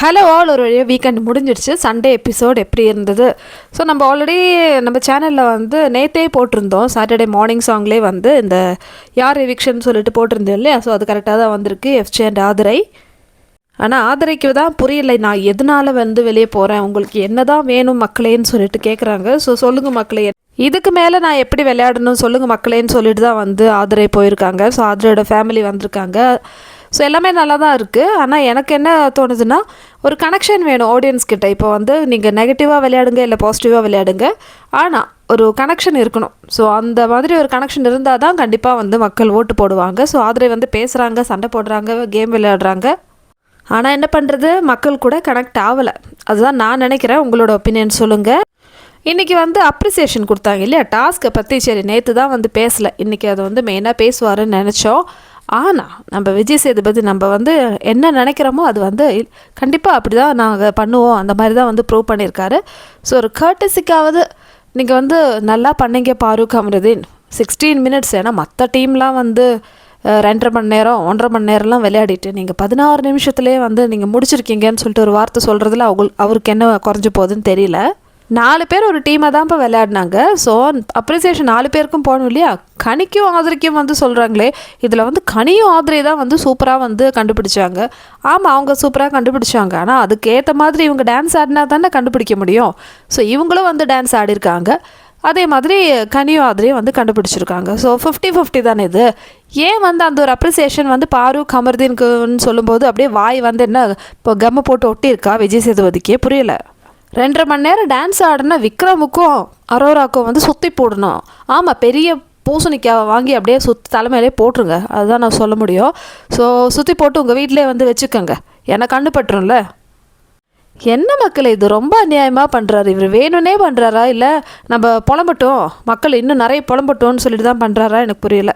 Hello all ஒரு வழியாக weekend முடிஞ்சிடுச்சு. சண்டே எபிசோட் எப்படி இருந்தது? ஸோ நம்ம ஆல்ரெடி நம்ம சேனலில் வந்து நேத்தே போட்டிருந்தோம். சாட்டர்டே மார்னிங் சாங்லேயே வந்து இந்த யார் எவிக்ஷன் சொல்லிட்டு போட்டிருந்தோம் இல்லையா? ஸோ அது கரெக்டாக தான் வந்திருக்கு. FJ and Aadhirai. ஆனால் ஆதரைக்கு தான் புரியலை. நான் எதனால வந்து வெளியே போகிறேன் உங்களுக்கு என்ன தான் வேணும் மக்களேன்னு சொல்லிட்டு கேட்குறாங்க ஸோ சொல்லுங்கள் மக்களே. இதுக்கு மேலே நான் எப்படி விளையாடணும்? சொல்லுங்கள் மக்களேன்னு சொல்லிட்டு தான் வந்து ஆதரை போயிருக்காங்க. ஸோ ஆதரையோட ஃபேமிலி வந்திருக்காங்க. ஸோ எல்லாமே நல்லா தான் இருக்குது ஆனால் எனக்கு என்ன தோணுதுன்னா ஒரு கனெக்ஷன் வேணும் ஆடியன்ஸ் கிட்ட. இப்போ வந்து நீங்கள் நெகட்டிவாக விளையாடுங்க இல்லை பாசிட்டிவாக விளையாடுங்க. ஆனால் ஒரு கனெக்ஷன் இருக்கணும். ஸோ அந்த மாதிரி ஒரு கனெக்ஷன் இருந்தால் தான் கண்டிப்பாக வந்து மக்கள் ஓட்டு போடுவாங்க. ஸோ ஆதரவு வந்து பேசுகிறாங்க சண்டை போடுறாங்க கேம் விளையாடுறாங்க. ஆனால் என்ன பண்ணுறது மக்கள் கூட கனெக்ட் ஆகலை அதுதான் நான் நினைக்கிறேன். உங்களோட ஒப்பீனியன் சொல்லுங்கள் இன்றைக்கி வந்து அப்ரிசியேஷன் கொடுத்தாங்க இல்லையா? டாஸ்க்கை பற்றி சரி நேற்று தான் வந்து பேசலை. இன்றைக்கி அதை வந்து மெயினாக பேசுவாருன்னு நினச்சோம். ஆனால் நம்ம விஜய் சேதுபதி நம்ம வந்து என்ன நினைக்கிறோமோ அது வந்து கண்டிப்பாக அப்படி தான் நாங்கள் பண்ணுவோம். அந்த மாதிரி தான் வந்து ப்ரூவ் பண்ணியிருக்காரு. ஸோ ஒரு கர்டசிக்காவது நீங்கள் வந்து நல்லா பண்ணீங்க பாரூக் அமருதீன் சிக்ஸ்டீன் மினிட்ஸ் ஏன்னா மற்ற டீம்லாம் வந்து ரெண்டரை மணி நேரம் ஒன்றரை மணி நேரம்லாம் விளையாடிட்டு நீங்கள் பதினாறு நிமிஷத்துலேயே வந்து நீங்கள் முடிச்சிருக்கீங்கன்னு சொல்லிட்டு ஒரு வார்த்தை சொல்கிறதுல அவங்களுக்கு அவருக்கு என்ன குறைஞ்சு போகுதுன்னு தெரியல. நாலு பேர் ஒரு டீமாக தான் இப்போ விளையாடினாங்க. ஸோ அப்ரிசியேஷன் நாலு பேருக்கும் போகணும் இல்லையா? கனிக்கும் ஆதரிக்கும் வந்து சொல்கிறாங்களே இதில் வந்து கனியும் ஆதிரை தான் வந்து சூப்பராக வந்து கண்டுபிடிச்சாங்க. ஆமாம் அவங்க சூப்பராக கண்டுபிடிச்சாங்க. ஆனால் அதுக்கேற்ற மாதிரி இவங்க டான்ஸ் ஆடினா தானே கண்டுபிடிக்க முடியும். ஸோ இவங்களும் வந்து டான்ஸ் ஆடிருக்காங்க. அதே மாதிரி கனியும் ஆதிரியும் வந்து கண்டுபிடிச்சிருக்காங்க. ஸோ ஃபிஃப்டி ஃபிஃப்டி தானே இது. ஏன் வந்து அந்த ஒரு அப்ரிசியேஷன் வந்து பாரு கமர்தீனுக்குன்னு சொல்லும்போது அப்படியே வாய் வந்து என்ன இப்போ கம்மை போட்டு ஒட்டியிருக்கா விஜய் சேதுபதிக்கே? புரியலை. ரெண்டரை மணி நேரம் டான்ஸ் ஆடினா விக்ரமுக்கும் அரோராக்கும் வந்து சுற்றி போடணும். ஆமாம் பெரிய பூசணிக்காவை வாங்கி அப்படியே சுற்றி தலைமையிலே போட்டுருங்க. அதுதான் நான் சொல்ல முடியும். ஸோ சுற்றி போட்டு உங்கள் வீட்டிலே வந்து வச்சுக்கோங்க. எனக்கு கண்டுபட்டுரும்ல என்ன மக்கள் இது ரொம்ப அநியாயமாக பண்ணுறாரு இவர் வேணும்னே பண்ணுறாரா இல்லை நம்ம புலம்பட்டும். மக்கள் இன்னும் நிறைய புலம்பட்டோம்னு சொல்லிட்டு தான் பண்ணுறாரா எனக்கு புரியலை.